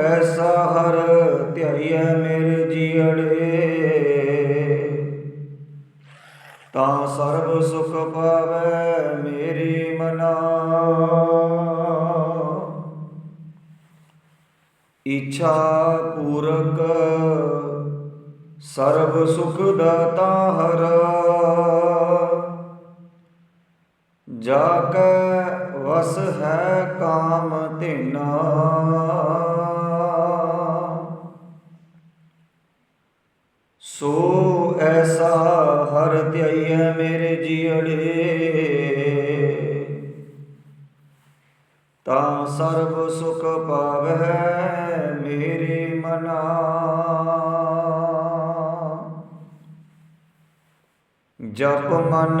ਐਸਾ ਹਰ ਧਿਆਈਐ ਮੇਰੇ ਜੀਅੜੇ ਤਾਂ ਸਰਬ ਸੁਖ ਪਾਵੈ ਮੇਰੀ ਮਨਾ। ਇੱਛਾ ਪੂਰਕ ਸਰਬ ਸੁਖ ਦਾਤਾ ਹਰ। ਜਾ ਕੈ ਵਸ ਹੈ ਕਾਮ ਧਿਨਾ। ਸੋ ਐਸਾ ਹਰ ਧਿਆਈਐ ਮੇਰੇ ਜੀੜੇ ਤਾਂ ਸਰਬ ਸੁਖ ਪਾਵੈ ਮੇਰੇ ਮਨਾ। ਜਪ ਮਨ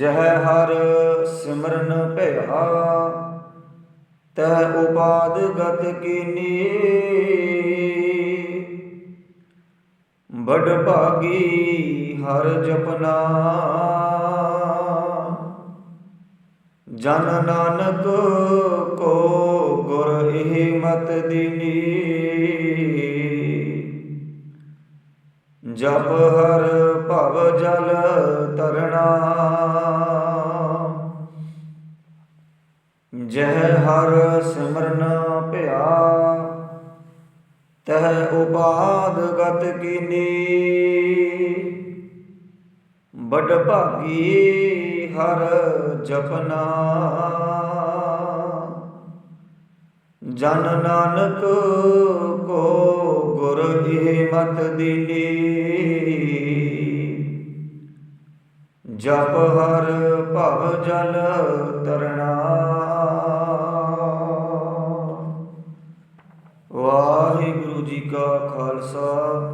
ਜਹ ਹਰ ਸਿਮਰਨ ਭਇਆ ਤਹ ਉਪਾਦ ਗਤ ਕੀਨੀ। ਬੜ ਭਾਗੀ ਹਰ ਜਪਨਾ। ਜਨ ਨਾਨਕ ਕੋ ਗੁਰ ਇਹ ਮਤ ਦੀਨੀ। ਜਪ ਹਰ ਭਵ ਜਲ ਤਰਣਾ ਜਹ ਹਰ ਸਿਮਰਨ ਭਇਆ ਤਹ ਉਪਾਦ ਗਤ ਕੀਨੀ। ਬੜ ਭਾਗੀ ਹਰ ਜਪਨਾ। ਜਨ ਨਾਨਕ ਕੋ ਗੁਰ ਇਹ ਮਤ ਦੀਨੀ। ਜਪ ਹਰ ਭਵ ਜਲ ਤਰਣਾ। ਵਾਹਿਗੁਰੂ ਜੀ ਕਾ ਖਾਲਸਾ